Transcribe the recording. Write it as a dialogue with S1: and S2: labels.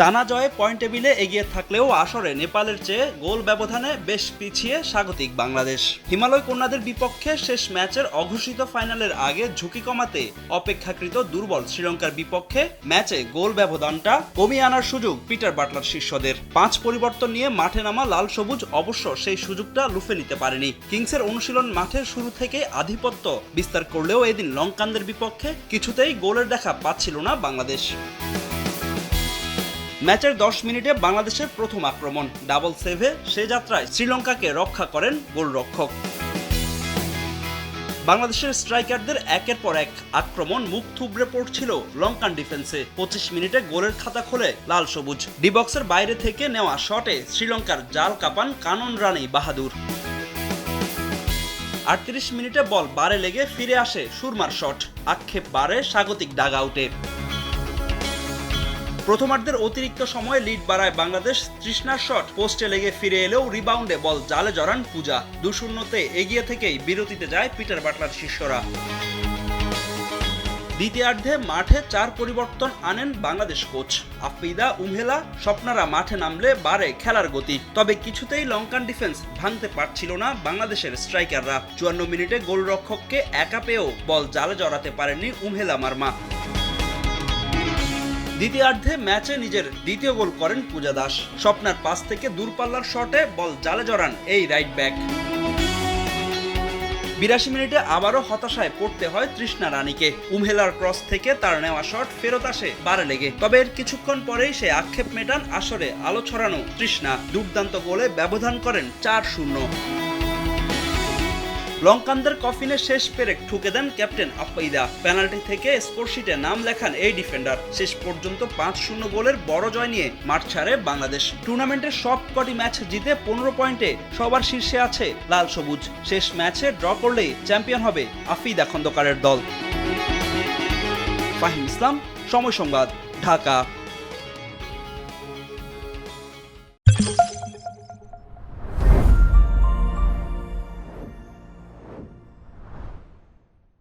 S1: টানা জয়ে পয়েন্ট টেবিলে এগিয়ে থাকলেও আসরে নেপালের চেয়ে গোল ব্যবধানে বেশ পিছিয়ে স্বাগতিক বাংলাদেশ। হিমালয় কন্যাদের বিপক্ষে শেষ ম্যাচের অঘোষিত ফাইনালের আগে ঝুঁকি কমাতে অপেক্ষাকৃত দুর্বল শ্রীলঙ্কার বিপক্ষে ম্যাচে গোল ব্যবধানটা কমিয়ে আনার সুযোগ পিটার বাটলার শিষ্যদের পাঁচ পরিবর্তন নিয়ে মাঠে নামা লাল সবুজ অবশ্য সেই সুযোগটা লুফে নিতে পারেনি। কিংসের অনুশীলন মাঠের শুরু থেকে আধিপত্য বিস্তার করলেও এদিন লঙ্কানদের বিপক্ষে কিছুতেই গোলের দেখা পাচ্ছিল না বাংলাদেশ। ম্যাচের দশ মিনিটে বাংলাদেশের প্রথম আক্রমণ। ডাবল সেভে সে যাত্রায় শ্রীলঙ্কাকে রক্ষা করেন গোলরক্ষক। বাংলাদেশের স্ট্রাইকারদের একের পর এক আক্রমণ মুখ থুবড়ে পড়ছিল লঙ্কান ডিফেন্সে। পঁচিশ মিনিটে গোলের খাতা খোলে লাল সবুজ। ডিবক্সের বাইরে থেকে নেওয়া শটে শ্রীলঙ্কার জাল কাপান কানন রানী বাহাদুর। আটত্রিশ মিনিটে বল বারে লেগে ফিরে আসে সুরমার শট। আক্ষেপ বারে স্বাগতিক ডাগ আউটে। প্রথমার্ধের অতিরিক্ত সময়ে লিড বাড়ায় বাংলাদেশ। তৃষ্ণার শট, পোস্টে লেগে ফিরে এলেও রিবাউন্ডে বল জালে জড়ান পূজা। দুশূন্যতে এগিয়ে থেকেই বিরতিতে যায় পিটার বাটলার শিষ্যরা। দ্বিতীয়ার্ধে মাঠে চার পরিবর্তন আনেন বাংলাদেশ কোচ। আফ্রিদা, উমহেলা, স্বপ্নারা মাঠে নামলে বাড়ে খেলার গতি। তবে কিছুতেই লঙ্কান ডিফেন্স ভাঙতে পারছিল না বাংলাদেশের স্ট্রাইকাররা। চুয়ান্ন মিনিটে গোলরক্ষককে একা পেয়েও বল জালে জড়াতে পারেননি উমহেলা মার্মা। দ্বিতীয়ার্ধে ম্যাচে নিজের দ্বিতীয় গোল করেন পূজা দাস। স্বপ্নার পাস থেকে দূরপাল্লার শটে বল জালে জড়ান এই রাইট ব্যাক বিরাশি মিনিটে আবারও হতাশায় পড়তে হয় তৃষ্ণা রানীকে। উমহেলার ক্রস থেকে তার নেওয়া শট ফেরত আসে বারে লেগে। তবে এর কিছুক্ষণ পরেই সে আক্ষেপ মেটান আসরে আলো ছড়ানো তৃষ্ণা। দুর্দান্ত গোলে ব্যবধান করেন চার শূন্য। লঙ্কানদের কফিনে শেষ পেরেক ঠুকে দেন ক্যাপ্টেন আপ্পাইদা পেনাল্টি থেকে স্কোরশিটে নাম লেখান এই ডিফেন্ডার। শেষ পর্যন্ত পাঁচ শূন্য গোলের বড় জয় নিয়ে মাঠ ছাড়ে বাংলাদেশ। টুর্নামেন্টের সব কটি ম্যাচ জিতে পনেরো পয়েন্টে সবার শীর্ষে আছে লাল সবুজ। শেষ ম্যাচে ড্র করলেই চ্যাম্পিয়ন হবে আফিদা খন্দকারের দল। ফাহিম ইসলাম, সময় সংবাদ, ঢাকা।